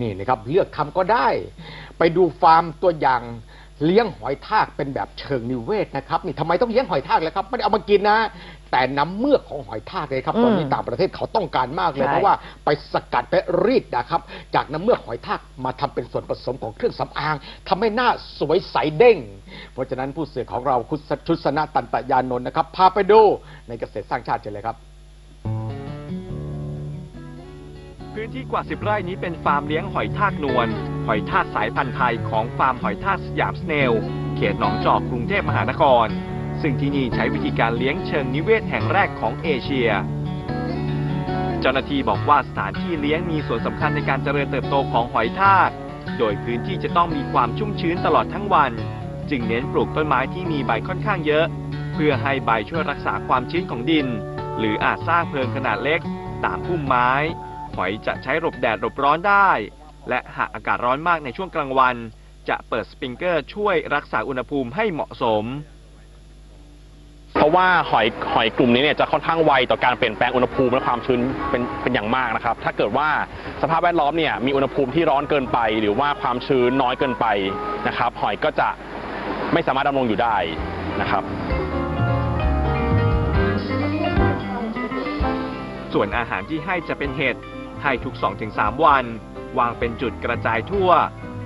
นี่นะครับเลือกทำก็ได้ ไปดูฟาร์มตัวอย่างเลี้ยงหอยทากเป็นแบบเชิงนิเวศนะครับนี่ทำไมต้องเลี้ยงหอยทากเลยครับไม่ได้เอามากินนะ แต่น้ำเมือกของหอยทากเลยครับตอนนี้อืมต่างประเทศเขาต้องการมากเลย ใช่ เพราะว่าไปสกัดไปรีดนะครับ จากน้ำเมือกหอยทากมาทำเป็นส่วนผสมของเครื่องสำอางทำให้หน้าสวยใสเด้ง เพราะฉะนั้นผู้สื่อของเราคุณชุดสนะตันตยานนท์นะครับพาไปดูในเกษตรสร้างชาติเชิญเลยครับ พื้นที่กว่า 10 ไร่นี้เป็นฟาร์มเลี้ยงหอยทากนวล หอยทากสายพันธุ์ไทยของฟาร์มหอยทากสยามสเนล เขตหนองจอกกรุงเทพมหานคร ซึ่งที่นี่ใช้วิธีการเลี้ยงเชิงนิเวศแห่งแรกของเอเชีย เจ้าหน้าที่บอกว่าสถานที่เลี้ยงมีส่วนสำคัญในการเจริญเติบโตของหอยทาก โดยพื้นที่จะต้องมีความชุ่มชื้นตลอดทั้งวัน จึงเน้นปลูกต้นไม้ที่มีใบค่อนข้างเยอะ เพื่อให้ใบช่วยรักษาความชื้นของดิน หรืออาจสร้างเพลิงขนาดเล็กตามพุ่มไม้ หอยจะใช้หลบแดดหลบร้อนได้ และหากอากาศร้อนมากในช่วงกลางวัน จะเปิดสปริงเกอร์ช่วยรักษาอุณหภูมิให้เหมาะสม เพราะว่าหอยหอยกลุ่มนี้เนี่ยจะค่อนข้างไวต่อการเปลี่ยนแปลงอุณหภูมิและความชื้นเป็นเป็นอย่างมากนะครับ ถ้าเกิดว่าสภาพแวดล้อมเนี่ยมีอุณหภูมิที่ร้อนเกินไป หรือว่าความชื้นน้อยเกินไปนะครับ หอยก็จะไม่สามารถดำรงอยู่ได้นะครับ ส่วนอาหารที่ให้จะเป็นเห็ด ให้ทุก 2-3 วัน วางเป็นจุดกระจายทั่ว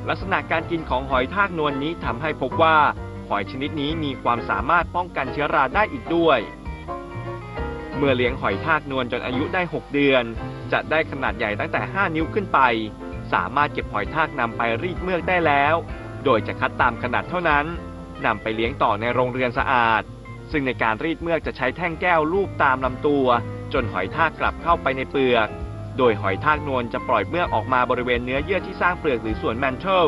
ลักษณะการกินของหอยทากนวลนนี้ทำให้พบว่า หอยชนิดนี้มีความสามารถป้องกันเชื้อราได้อีกด้วย เมื่อเลี้ยงหอยทากนวลจนอายุได้ 6 เดือน จะได้ขนาดใหญ่ตั้งแต่ 5 นิ้วขึ้นไป สามารถเก็บหอยทากนำไปรีดเมือกได้แล้ว โดยจะคัดตามขนาดเท่านั้นนำไปเลี้ยงต่อในโรงเรือนสะอาด ซึ่งในการรีดเมือกจะใช้แท่งแก้วลูบตามลำตัว จนหอยทากกลับเข้าไปในเปลือก โดยหอยทากนวลจะปล่อยเมือกออกมาบริเวณเนื้อเยื่อที่สร้างเปลือกหรือส่วนแมนเทล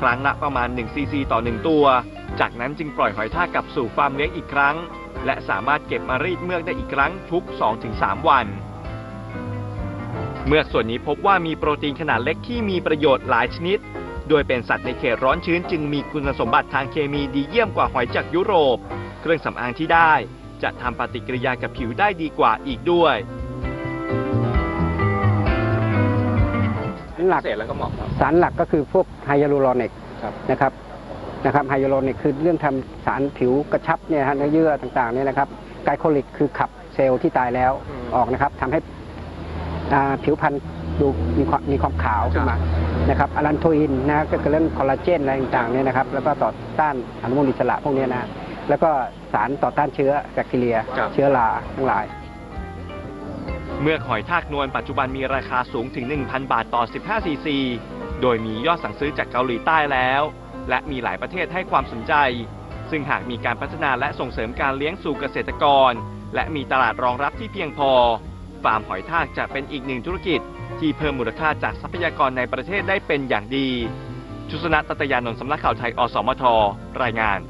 ครั้งละประมาณ 1 ซีซีต่อ 1 ตัว จากนั้นจึงปล่อยหอยทากกลับสู่ฟาร์มเลี้ยงอีกครั้ง และสามารถเก็บมารีดเมือกได้อีกครั้งทุก 2-3 วัน เมือกส่วนนี้พบว่ามีโปรตีนขนาดเล็กที่มีประโยชน์หลายชนิด โดยเป็นสัตว์ในเขตร้อนชื้นจึงมีคุณสมบัติทางเคมีดีเยี่ยมกว่าหอยจากยุโรป เครื่องสำอางที่ได้ จะทำปฏิกิริยากับผิวได้ดีกว่าอีกด้วย หลักเศษแล้วก็เหมาะครับ สารหลักก็คือพวกไฮยาลูรอนิกครับ นะครับนะครับไฮยาลูรอนิกคือเรื่องทำสารผิวกระชับเนี่ยฮะเนื้อเยื่อต่างๆเนี่ยนะครับไกลโคลิกคือขับเซลล์ที่ตายแล้วอืมออกนะครับทำให้อ่าผิวพรรณดูมีความมีความขาวขึ้นมานะครับอะลันโทอินนะก็คือเรื่องคอลลาเจนอะไรต่างๆเนี่ยนะครับ แล้วก็ต่อต้านอนุมูลอิสระพวกเนี้ยนะแล้วก็สารต่อต้านเชื้อแบคทีเรียครับเชื้อราทั้งหลาย เมื่อหอยทากนวลปัจจุบันมีราคาสูงถึง 1,000 บาทต่อ 15 ซีซี โดยมียอดสั่งซื้อจากเกาหลีใต้แล้ว และมีหลายประเทศให้ความสนใจ ซึ่งหากมีการพัฒนาและส่งเสริมการเลี้ยงสู่เกษตรกร และมีตลาดรองรับที่เพียงพอ ฟาร์มหอยทากจะเป็นอีกหนึ่งธุรกิจ ที่เพิ่มมูลค่าจากทรัพยากรในประเทศได้เป็นอย่างดีชุสนัตตยานนท์สำนักข่าวไทย อสมท รายงาน